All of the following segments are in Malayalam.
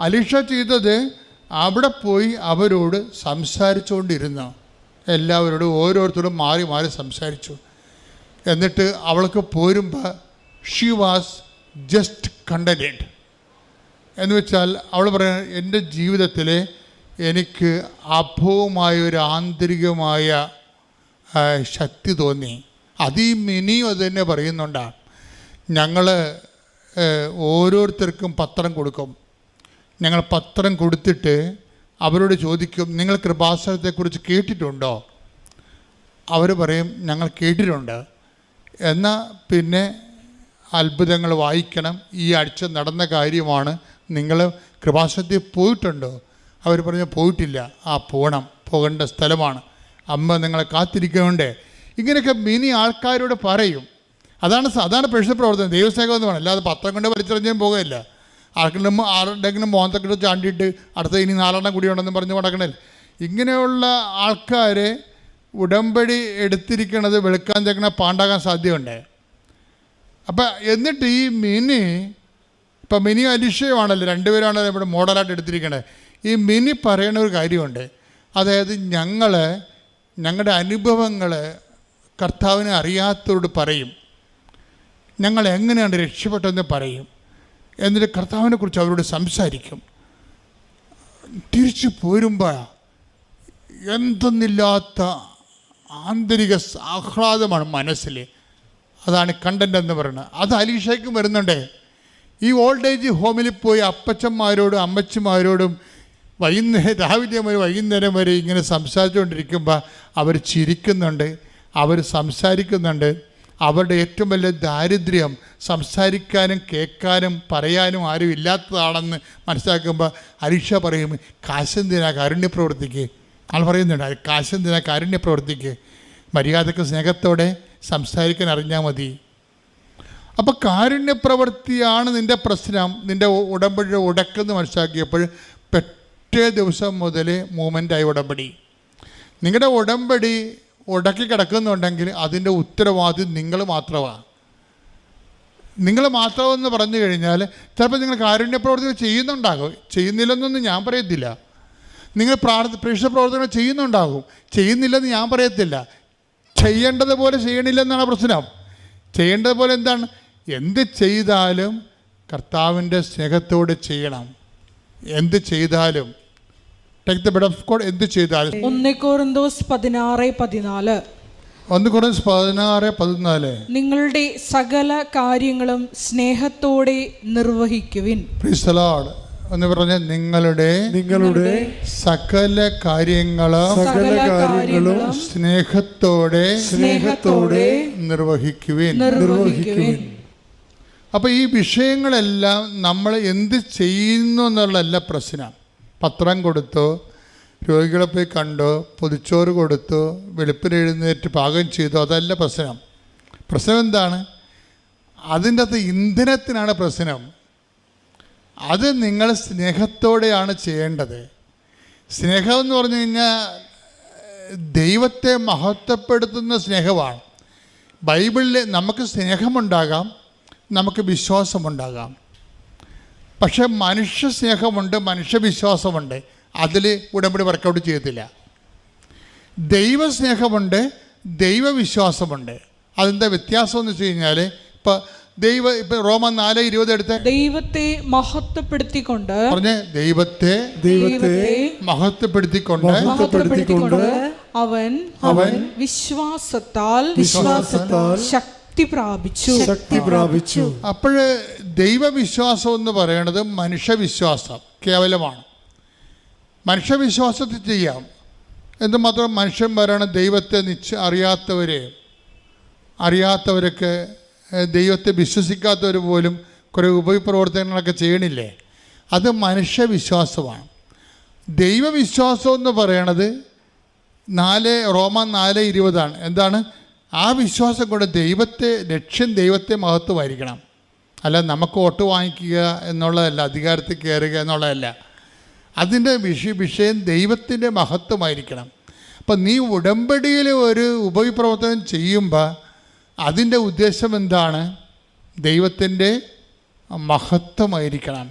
അലിഷ ചെയ്തത് അവിടെ പോയി അവരോട് സംസാരിച്ചുകൊണ്ടിരുന്ന എല്ലാവരോടും ഓരോരുത്തരും മാറി മാറി സംസാരിച്ചു. എന്നിട്ട് അവൾക്ക് പോരുമ്പോൾ ഷീ വാസ് ജസ്റ്റ് കണ്ടന്റഡ് എന്ന് വെച്ചാൽ അവൾ പറയുന്നത് എന്റെ ജീവിതത്തിൽ എനിക്ക് അഭവമായ ഒരു ആന്തരികമായ ശക്തി തോന്നി. അത് ഈ മിനിയും അത് തന്നെ പറയുന്നുണ്ടാണ് ഞങ്ങൾ ഓരോരുത്തർക്കും പത്രം കൊടുക്കും. ഞങ്ങൾ പത്രം കൊടുത്തിട്ട് അവരോട് ചോദിക്കും നിങ്ങൾ കൃപാസനത്തെക്കുറിച്ച് കേട്ടിട്ടുണ്ടോ? അവർ പറയും ഞങ്ങൾ കേട്ടിട്ടുണ്ട്. എന്നാൽ പിന്നെ അത്ഭുതങ്ങൾ വായിക്കണം. ഈ ആഴ്ച നടന്ന കാര്യമാണ് നിങ്ങൾ കൃപാസനത്തിൽ പോയിട്ടുണ്ടോ? അവർ പറഞ്ഞു പോയിട്ടില്ല. ആ പോകണം പോകേണ്ട സ്ഥലമാണ്. അമ്മ നിങ്ങളെ കാത്തിരിക്കുന്നുണ്ട്. ഇങ്ങനെയൊക്കെ മിനി ആൾക്കാരോട് പറയും. അതാണ് സാധാരണ അതാണ് പ്രശ്ന പ്രവർത്തനം. ദൈവസേവകം എന്ന് പറയുന്നത് അല്ലാതെ പത്രം കൊണ്ട് വലിച്ചെറിഞ്ഞാൽ പോകുകയില്ല ആർക്കെങ്കിലും ആരുടെങ്കിലും മോന്തക്കിട്ട് ചാണ്ടിയിട്ട് അടുത്ത ഇനി നാലെണ്ണം കൂടി ഉണ്ടെന്ന് പറഞ്ഞ് നടക്കണില്ല ഇങ്ങനെയുള്ള ആൾക്കാരെ ഉടമ്പടി എടുത്തിരിക്കണത് വെളുക്കാൻ തേക്കണ പാണ്ടാകാൻ സാധ്യതയുണ്ട്. അപ്പം എന്നിട്ട് ഈ മിനി ഇപ്പം മിനി അലിഷയുമാണല്ലോ രണ്ടുപേരാണല്ലോ ഇവിടെ മോഡലായിട്ട് എടുത്തിരിക്കണത് ഈ മിനി പറയണ ഒരു കാര്യമുണ്ട്. അതായത് ഞങ്ങൾ ഞങ്ങളുടെ അനുഭവങ്ങൾ കർത്താവിനെ അറിയാത്തവരോട് പറയും. ഞങ്ങൾ എങ്ങനെയാണ് രക്ഷപ്പെട്ടതെന്ന് പറയും. എന്നിട്ട് കർത്താവിനെ കുറിച്ച് അവരോട് സംസാരിക്കും. തിരിച്ചു പോരുമ്പോൾ എന്തെന്നില്ലാത്ത ആന്തരിക ആഹ്ലാദമാണ് മനസ്സിൽ അതാണ് കണ്ടന്റ് എന്ന് പറയുന്നത്. അത് അലീഷയ്ക്കും വരുന്നുണ്ടേ. ഈ ഓൾഡ് ഏജ് ഹോമിൽ പോയി അപ്പച്ചന്മാരോടും അമ്മച്ചിമാരോടും വൈകുന്നേരം രാവിലെ വരെ വൈകുന്നേരം വരെ ഇങ്ങനെ സംസാരിച്ചുകൊണ്ടിരിക്കുമ്പോൾ അവർ ചിരിക്കുന്നുണ്ട്. അവർ സംസാരിക്കുന്നുണ്ട്. അവരുടെ ഏറ്റവും വലിയ ദാരിദ്ര്യം സംസാരിക്കാനും കേൾക്കാനും പറയാനും ആരും ഇല്ലാത്തതാണെന്ന് മനസ്സിലാക്കുമ്പോൾ അരീക്ഷ പറയും കാശെന്തിനാ കാരുണ്യ പ്രവർത്തിക്ക്? ആൾ പറയുന്നുണ്ട് "അത് കാശെന്തിനാ കാരുണ്യ പ്രവർത്തിക്ക്? മര്യാദയ്ക്ക് സ്നേഹത്തോടെ സംസാരിക്കാൻ അറിഞ്ഞാൽ മതി. അപ്പോൾ കാരുണ്യപ്രവൃത്തിയാണ് നിന്റെ പ്രശ്നം നിന്റെ ഉടമ്പടി ഉടക്കെന്ന് മനസ്സിലാക്കിയപ്പോൾ പെട്ടേ ദിവസം മുതൽ മൂമെന്റായി ഉടമ്പടി. നിങ്ങളുടെ ഉടമ്പടി ഉടക്കി കിടക്കുന്നുണ്ടെങ്കിൽ അതിന്റെ ഉത്തരവാദി നിങ്ങൾ മാത്രമാണ്. നിങ്ങൾ മാത്രമെന്ന് പറഞ്ഞു കഴിഞ്ഞാൽ ചിലപ്പോൾ നിങ്ങൾ കാരുണ്യ പ്രവർത്തനം ചെയ്യുന്നുണ്ടാകും. ചെയ്യുന്നില്ലെന്നൊന്നും ഞാൻ പറയത്തില്ല. നിങ്ങൾ പ്രാർത്ഥ പ്രേക്ഷ പ്രവർത്തനം ചെയ്യുന്നുണ്ടാകും. ചെയ്യുന്നില്ലെന്ന് ഞാൻ പറയത്തില്ല. ചെയ്യേണ്ടതുപോലെ ചെയ്യണില്ലെന്നാണ് പ്രശ്നം. ചെയ്യേണ്ടതുപോലെ എന്താണ്? എന്ത് ചെയ്താലും കർത്താവിന്റെ സ്നേഹത്തോടെ ചെയ്യണം. എന്ത് ചെയ്താലും take the bed of code എന്ത് ചെയ്താലും. ഒന്ന് കോറിന്തോസ് പതിനാറ് പതിനാല്. ഒന്ന് കുറച്ച് പതിനാറ് പതിനാല്. നിങ്ങളുടെ സകല കാര്യങ്ങളും സ്നേഹത്തോടെ നിർവഹിക്കുവിൻ. എന്ന് പറഞ്ഞ നിങ്ങളുടെ നിങ്ങളുടെ സകല കാര്യങ്ങളും സകല കാര്യങ്ങളും സ്നേഹത്തോടെ സ്നേഹത്തോടെ നിർവഹിക്കുവിൻ. നിർവഹിക്കുവിൻ. അപ്പൊ ഈ വിഷയങ്ങളെല്ലാം നമ്മൾ എന്ത് ചെയ്യുന്നു എന്നുള്ളതല്ല പ്രശ്നം. പത്രം കൊടുത്തു രോഗികളെ പോയി കണ്ടു പൊതിച്ചോറ് കൊടുത്തു വെളുപ്പിന് എഴുന്നേറ്റ് പാകം ചെയ്തു. അതല്ല പ്രശ്നം. പ്രശ്നം എന്താണ്? അതിന്റെ അകത്ത് ഇന്ധനത്തിനാണ് പ്രശ്നം. അത് നിങ്ങൾ സ്നേഹത്തോടെയാണ് ചെയ്യേണ്ടത്. സ്നേഹം എന്ന് പറഞ്ഞു കഴിഞ്ഞാൽ ദൈവത്തെ മഹത്വപ്പെടുത്തുന്ന സ്നേഹമാണ്. ബൈബിളിൽ നമുക്ക് സ്നേഹമുണ്ടാകാം നമുക്ക് വിശ്വാസമുണ്ടാകാം. പക്ഷെ മനുഷ്യ സ്നേഹമുണ്ട് മനുഷ്യവിശ്വാസമുണ്ട്. അതിൽ ഉടമ്പടി വർക്കൗട്ട് ചെയ്യത്തില്ല. ദൈവസ്നേഹമുണ്ട് ദൈവവിശ്വാസമുണ്ട്. അതെന്താ വ്യത്യാസം എന്ന് വെച്ച് കഴിഞ്ഞാൽ ഇപ്പം ദൈവ ഇപ്പൊ റോമ നാല് ഇരുപത് എടുത്ത്? ദൈവത്തെ മഹത്വപ്പെടുത്തിക്കൊണ്ട് പറഞ്ഞ ദൈവത്തെ ദൈവത്തെ മഹത്വപ്പെടുത്തിക്കൊണ്ട് മഹത്വപ്പെടുത്തിക്കൊണ്ട് അവൻ അവൻ വിശ്വാസത്താൽ വിശ്വാസത്താൽ ശക്തി പ്രാപിച്ചു. ശക്തി പ്രാപിച്ചു. അപ്പോൾ ദൈവവിശ്വാസം എന്ന് പറയുന്നത് മനുഷ്യവിശ്വാസം കേവലമാണ്. മനുഷ്യവിശ്വാസത്തിൽ ചെയ്യാം. എന്തുമാത്രം മനുഷ്യന്മാരാണ് ദൈവത്തെ നിശ്ച അറിയാത്തവരെ അറിയാത്തവരൊക്കെ ദൈവത്തെ വിശ്വസിക്കാത്തവർ പോലും കുറേ ഉപപ്രവർത്തനങ്ങളൊക്കെ ചെയ്യണില്ലേ? അത് മനുഷ്യവിശ്വാസമാണ്. ദൈവവിശ്വാസം എന്ന് പറയണത് നാല് റോമ നാല് ഇരുപതാണ്. എന്താണ്? ആ വിശ്വാസം കൊണ്ട് ദൈവത്തെ ലക്ഷ്യം ദൈവത്തെ മഹത്വമായിരിക്കണം. അല്ല നമുക്ക് വോട്ട് വാങ്ങിക്കുക എന്നുള്ളതല്ല അധികാരത്തിൽ കയറുക എന്നുള്ളതല്ല. അതിന്റെ വിഷയ വിഷയം ദൈവത്തിന്റെ മഹത്വമായിരിക്കണം. അപ്പം നീ ഉടമ്പടിയിൽ ഒരു ഉപവിപ്രവർത്തനം ചെയ്യുമ്പോൾ അതിന്റെ ഉദ്ദേശം എന്താണ്? ദൈവത്തിന്റെ മഹത്വമായിരിക്കണം.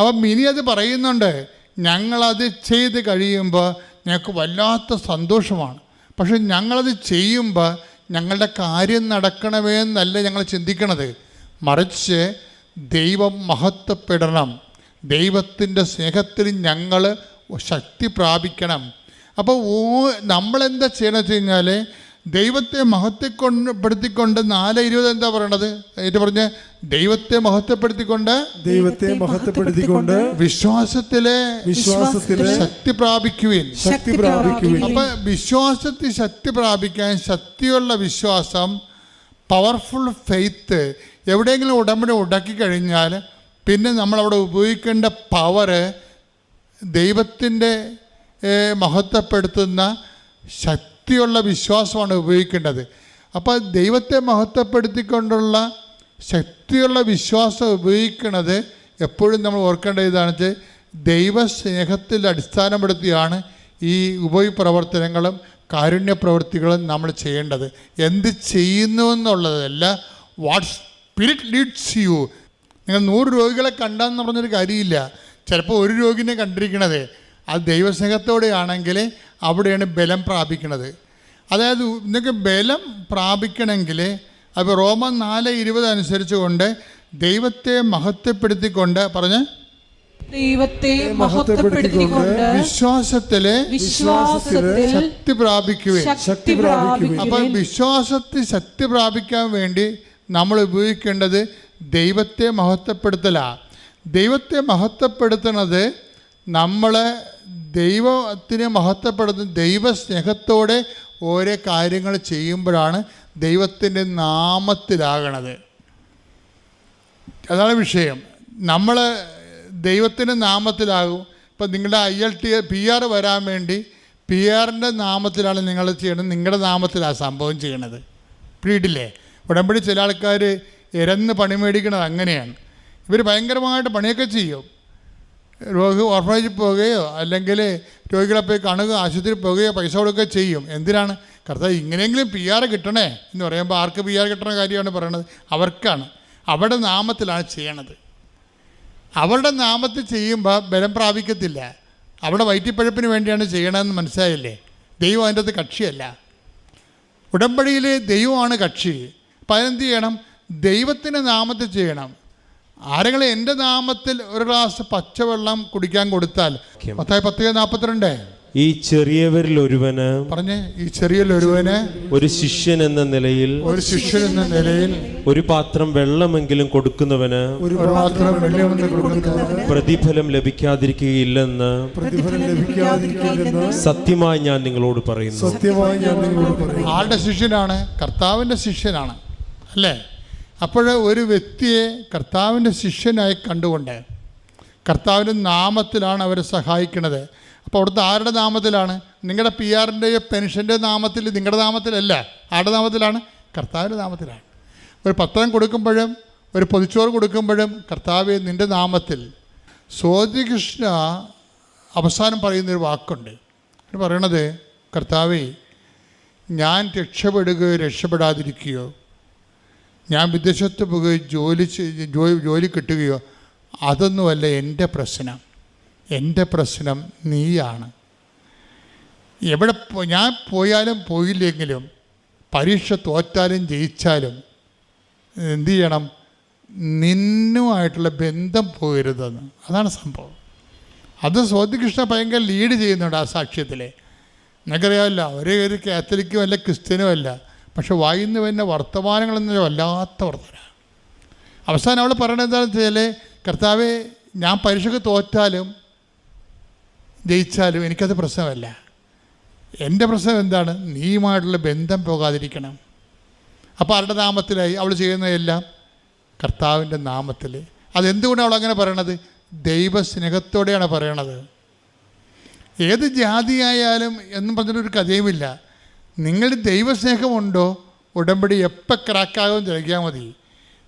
അപ്പം മിനി അത് പറയുന്നുണ്ട് ഞങ്ങളത് ചെയ്ത് കഴിയുമ്പോൾ ഞങ്ങൾക്ക് വല്ലാത്ത സന്തോഷമാണ്. പക്ഷെ ഞങ്ങളത് ചെയ്യുമ്പോൾ ഞങ്ങളുടെ കാര്യം നടക്കണമേ എന്നല്ല ഞങ്ങൾ ചിന്തിക്കണത്. മറിച്ച് ദൈവം മഹത്വപ്പെടണം. ദൈവത്തിന്റെ സ്നേഹത്തിൽ ഞങ്ങൾ ശക്തി പ്രാപിക്കണം. അപ്പോൾ ഓ നമ്മളെന്താ ചെയ്യണമെന്ന് വെച്ച് കഴിഞ്ഞാൽ ദൈവത്തെ മഹത്വപ്പെടുത്തിക്കൊണ്ട് നാല് ഇരുപത് എന്താ പറയണത്? എന്നിട്ട് പറഞ്ഞ് ദൈവത്തെ മഹത്വപ്പെടുത്തിക്കൊണ്ട് ദൈവത്തെ മഹത്വപ്പെടുത്തിക്കൊണ്ട് വിശ്വാസത്തിലെ വിശ്വാസത്തിലെ ശക്തി പ്രാപിക്കുവിൻ. ശക്തി പ്രാപിക്കുവിൻ. അപ്പൊ വിശ്വാസത്തിൽ ശക്തി പ്രാപിക്കാൻ ശക്തിയുള്ള വിശ്വാസം പവർഫുൾ ഫെയ്ത്ത് എവിടെയെങ്കിലും ഉടമ്പടി ഉടക്കി കഴിഞ്ഞാൽ പിന്നെ നമ്മളവിടെ ഉപയോഗിക്കേണ്ട പവറ് ദൈവത്തിന്റെ മഹത്വപ്പെടുത്തുന്ന ശക്തിയുള്ള വിശ്വാസമാണ് ഉപയോഗിക്കേണ്ടത്. അപ്പോൾ ദൈവത്തെ മഹത്വപ്പെടുത്തിക്കൊണ്ടുള്ള ശക്തിയുള്ള വിശ്വാസം ഉപയോഗിക്കുന്നത് എപ്പോഴും നമ്മൾ ഓർക്കേണ്ട ഇതാണ് വെച്ചാൽ ദൈവസ്നേഹത്തിൽ അടിസ്ഥാനപ്പെടുത്തിയാണ് ഈ ഉപയോഗപ്രവർത്തനങ്ങളും കാരുണ്യ പ്രവൃത്തികളും നമ്മൾ ചെയ്യേണ്ടത്. എന്ത് ചെയ്യുന്നു എന്നുള്ളതല്ല വാട്ട് സ്പിരിറ്റ് ലീഡ്സ് യു നിങ്ങൾ നൂറ് രോഗികളെ കണ്ടെന്ന് പറഞ്ഞൊരു കാര്യമില്ല. ചിലപ്പോൾ ഒരു രോഗിനെ കണ്ടിരിക്കണത്. അത് ദൈവസ്നേഹത്തോടെയാണെങ്കിൽ അവിടെയാണ് ബലം പ്രാപിക്കണത്. അതായത് നിങ്ങൾക്ക് ബലം പ്രാപിക്കണമെങ്കിൽ അപ്പോൾ റോമൻ നാല് ഇരുപത് അനുസരിച്ച് കൊണ്ട് ദൈവത്തെ മഹത്വപ്പെടുത്തിക്കൊണ്ട് പറഞ്ഞ് ദൈവത്തെ മഹത്വപ്പെടുത്തിക്കൊണ്ട് വിശ്വാസത്തിലെ ശക്തി പ്രാപിക്കുവേ ശക്തി അപ്പോൾ വിശ്വാസത്തിൽ ശക്തി പ്രാപിക്കാൻ വേണ്ടി നമ്മൾ ഉപയോഗിക്കേണ്ടത് ദൈവത്തെ മഹത്വപ്പെടുത്തലാണ് ദൈവത്തെ മഹത്വപ്പെടുത്തുന്നത് നമ്മൾ ദൈവത്തിനെ മഹത്വപ്പെടുത്തുന്ന ദൈവസ്നേഹത്തോടെ ഓരോ കാര്യങ്ങൾ ചെയ്യുമ്പോഴാണ് ദൈവത്തിന്റെ നാമത്തിലാകണത്. അതാണ് വിഷയം. നമ്മൾ ദൈവത്തിന്റെ നാമത്തിലാകും. ഇപ്പം നിങ്ങളുടെ I L T P R വരാൻ വേണ്ടി പി ആറിന്റെ നാമത്തിലാണ് നിങ്ങൾ ചെയ്യണത് നിങ്ങളുടെ നാമത്തിലാണ് സംഭവം ചെയ്യണത്. പിടിയിട്ടില്ലേ ഉടമ്പടി ചില ആൾക്കാർ ഇരന്ന് പണി മേടിക്കണത് അങ്ങനെയാണ്. ഇവർ ഭയങ്കരമായിട്ട് പണിയൊക്കെ ചെയ്യും. രോഗി ഓർഫനേജിൽ പോവുകയോ അല്ലെങ്കിൽ രോഗികളെ പോയി കാണുക ആശുപത്രിയിൽ പോവുകയോ പൈസ കൊടുക്കുകയോ ചെയ്യും. എന്തിനാണ്? കർത്താവ് ഇങ്ങനെയെങ്കിലും പി ആർ കിട്ടണേ എന്ന് പറയുമ്പോൾ ആർക്ക് പി ആർ കിട്ടണ കാര്യമാണ് പറയണത്? അവർക്കാണ്. അവരുടെ നാമത്തിലാണ് ചെയ്യണത്. അവരുടെ നാമത്തിൽ ചെയ്യുമ്പോൾ ബലം പ്രാപിക്കത്തില്ല. അവിടെ വയറ്റിപ്പഴപ്പിന് വേണ്ടിയാണ് ചെയ്യണമെന്ന് മനസ്സിലായില്ലേ? ദൈവം അതിന്റെ അത് കക്ഷിയല്ല. ഉടമ്പടിയിൽ ദൈവമാണ് കക്ഷി. അപ്പം അതിനെന്ത് ചെയ്യണം ദൈവത്തിന്റെ നാമത്തിൽ ചെയ്യണം. ആരെങ്കിലും എന്റെ നാമത്തിൽ ഒരു ഗ്ലാസ് പച്ചവെള്ളം കുടിക്കാൻ കൊടുത്താൽ പത്തായി പത്ത് നാൽപ്പത്തിരണ്ട് ഈ ചെറിയവരിൽ ഒരുവന് പറഞ്ഞേ ഈ ചെറിയൊരുവന് ഒരു ശിഷ്യൻ എന്ന നിലയിൽ ഒരു ശിഷ്യൻ എന്ന നിലയിൽ ഒരു പാത്രം വെള്ളമെങ്കിലും കൊടുക്കുന്നവന് ഒരു പാത്രം വെള്ളമെങ്കിലും പ്രതിഫലം ലഭിക്കാതിരിക്കുകയില്ലെന്ന് പ്രതിഫലം സത്യമായി ഞാൻ നിങ്ങളോട് പറയുന്നു. സത്യമായി ഞാൻ നിങ്ങളോട് പറയും ആളുടെ ശിഷ്യനാണ് കർത്താവിന്റെ ശിഷ്യനാണ്. അല്ലേ? അപ്പോൾ ഒരു വ്യക്തിയെ കർത്താവിന്റെ ശിഷ്യനായി കണ്ടുകൊണ്ട് കർത്താവിന്റെ നാമത്തിലാണ് അവരെ സഹായിക്കുന്നത് അപ്പോൾ അവിടുത്തെ ആരുടെ നാമത്തിലാണ്? നിങ്ങളുടെ പി ആറിന്റെയോ പെൻഷന്റെ നാമത്തിൽ നിങ്ങളുടെ നാമത്തിലല്ല. ആരുടെ നാമത്തിലാണ്? കർത്താവിന്റെ നാമത്തിലാണ്. ഒരു പത്രം കൊടുക്കുമ്പോഴും ഒരു പൊതിച്ചോറ് കൊടുക്കുമ്പോഴും കർത്താവെ നിന്റെ നാമത്തിൽ സ്വാതികൃഷ്ണ അവസാനം പറയുന്നൊരു വാക്കുണ്ട്. പറയണത് കർത്താവേ ഞാൻ രക്ഷപ്പെടുകയോ രക്ഷപ്പെടാതിരിക്കുകയോ ഞാൻ വിദേശത്ത് പോയി ജോലി ജോലി ജോലി കിട്ടുകയോ അതൊന്നുമല്ല എന്റെ പ്രശ്നം. എന്റെ പ്രശ്നം നീയാണ്. എവിടെ ഞാൻ പോയാലും പോയില്ലെങ്കിലും പരീക്ഷ തോറ്റാലും ജയിച്ചാലും എന്ത് ചെയ്യണം? നിന്നുമായിട്ടുള്ള ബന്ധം പോകരുതെന്ന്. അതാണ് സംഭവം. അത് സ്വാതികൃഷ്ണ ഭയങ്കര ലീഡ് ചെയ്യുന്നുണ്ട് ആ സാക്ഷ്യത്തിൽ നിനക്കറിയാമല്ല ഒരേ ഒരു കാത്തലിക്കും അല്ല ക്രിസ്ത്യനും അല്ല. പക്ഷെ വായിന്ന് വരുന്ന വർത്തമാനങ്ങളെന്ന് വല്ലാത്ത വർത്തമാനം. അവസാനം അവൾ പറയണത് എന്താണെന്ന് വെച്ചാൽ കർത്താവെ ഞാൻ പരീക്ഷയ്ക്ക് തോറ്റാലും ജയിച്ചാലും എനിക്കത് പ്രശ്നമല്ല. എന്റെ പ്രശ്നം എന്താണ്? നീയുമായിട്ടുള്ള ബന്ധം പോകാതിരിക്കണം. അപ്പോൾ ആരുടെ നാമത്തിലായി? അവൾ ചെയ്യുന്നതെല്ലാം കർത്താവിന്റെ നാമത്തിൽ. അതെന്തുകൊണ്ടാണ് അവൾ അങ്ങനെ പറയണത്? ദൈവസ്നേഹത്തോടെയാണ് പറയണത്. ഏത് ജാതിയായാലും എന്നും പറഞ്ഞിട്ടൊരു കഥയുമില്ല. നിങ്ങളുടെ ദൈവസ്നേഹമുണ്ടോ? ഉടമ്പടി എപ്പോൾ ക്രാക്കാകും തിരക്കിയാൽ മതി.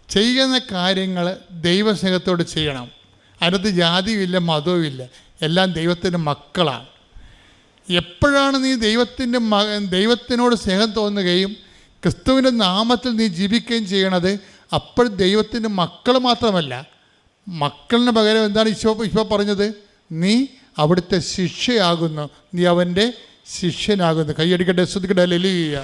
ചെയ്യുന്ന കാര്യങ്ങൾ ദൈവസ്നേഹത്തോട് ചെയ്യണം. അതിനകത്ത് ജാതിയുമില്ല മതവുമില്ല. എല്ലാം ദൈവത്തിന്റെ മക്കളാണ്. എപ്പോഴാണ് നീ ദൈവത്തിന്റെ മക ദൈവത്തിനോട് സ്നേഹം തോന്നുകയും ക്രിസ്തുവിന്റെ നാമത്തിൽ നീ ജീവിക്കുകയും ചെയ്യണത്? അപ്പോൾ ദൈവത്തിന്റെ മക്കൾ മാത്രമല്ല. മക്കളിന് പകരം എന്താണ് ഈശോ ഈശോ പറഞ്ഞത്? നീ അവിടുത്തെ ശിക്ഷയാകുന്നു. നീ അവന്റെ ശിഷ്യനാകുന്നു. കൈയടിക്കട്ടെ ശ്രദ്ധിക്കട്ടെ. ലെലിയ